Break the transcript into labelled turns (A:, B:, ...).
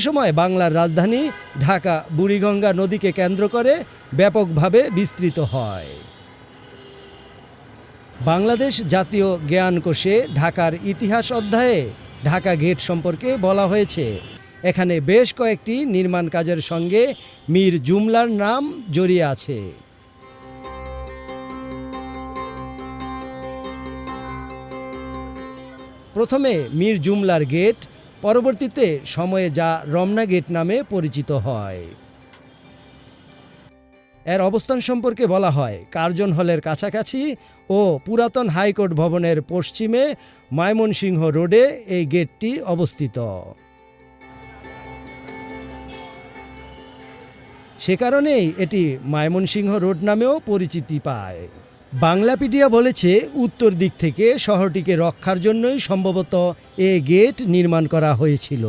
A: সময় বাংলার রাজধানী ঢাকা বুড়িগঙ্গা নদীকে কেন্দ্র করে ব্যাপকভাবে বিস্তৃত হয়। বাংলাদেশ জাতীয় জ্ঞান কোষে ঢাকার ইতিহাস অধ্যায়ে ঢাকা গেট সম্পর্কে বলা হয়েছে। এখানে বেশ কয়েকটি নির্মাণ কাজের সঙ্গে মীর জুমলার নাম জড়িয়ে আছে। প্রথমে মীর জুমলার গেট পরবর্তীতে সময়ে যা রমনা গেট নামে পরিচিত হয়। এর অবস্থান সম্পর্কে বলা হয়, কার্জন হলের কাছাকাছি ও পুরাতন হাইকোর্ট ভবনের পশ্চিমে ময়মনসিংহ রোডে এই গেটটি অবস্থিত। সে কারণেই এটি ময়মনসিংহ রোড নামেও পরিচিতি পায়। বাংলাপিডিয়া বলেছে উত্তর দিক থেকে শহরটিকে রক্ষার জন্যই সম্ভবত এ গেট নির্মাণ করা হয়েছিল।